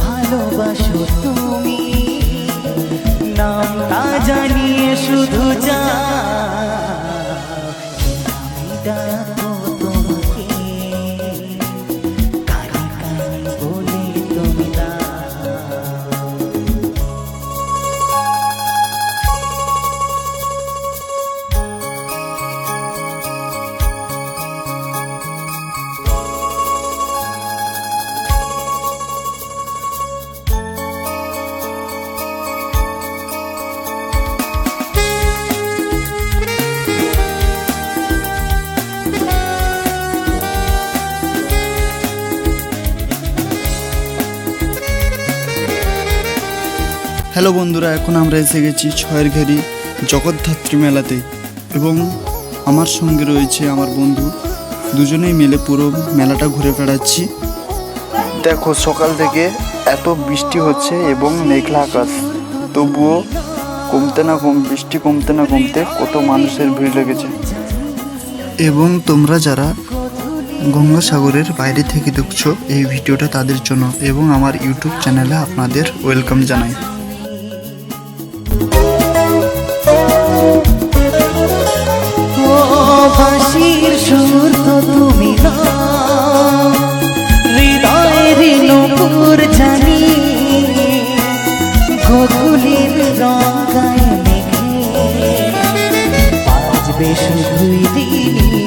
ভালোবাসো তুমি নামটা জানিয়ে শুধু যা আমি হ্যালো বন্ধুরা এখন আমরা এসে গেছি ছয়ের ঘেরি জগদ্ধাত্রী মেলাতে এবং আমার সঙ্গে রয়েছে আমার বন্ধু। দুজনেই মিলে পুরো মেলাটা ঘুরে বেড়াচ্ছি। দেখো সকাল থেকে এত বৃষ্টি হচ্ছে এবং মেঘলা আকাশ। তবুও কমতে না কম বৃষ্টি কমতে না কমতে কত মানুষের ভিড় লেগেছে। এবং তোমরা যারা গঙ্গাসাগরের বাইরে থেকে দেখছ এই ভিডিওটা তাদের জন্য এবং আমার ইউটিউব চ্যানেলে আপনাদের ওয়েলকাম জানাই। রঙায় মেঘে বাজবে শুধুই দিনই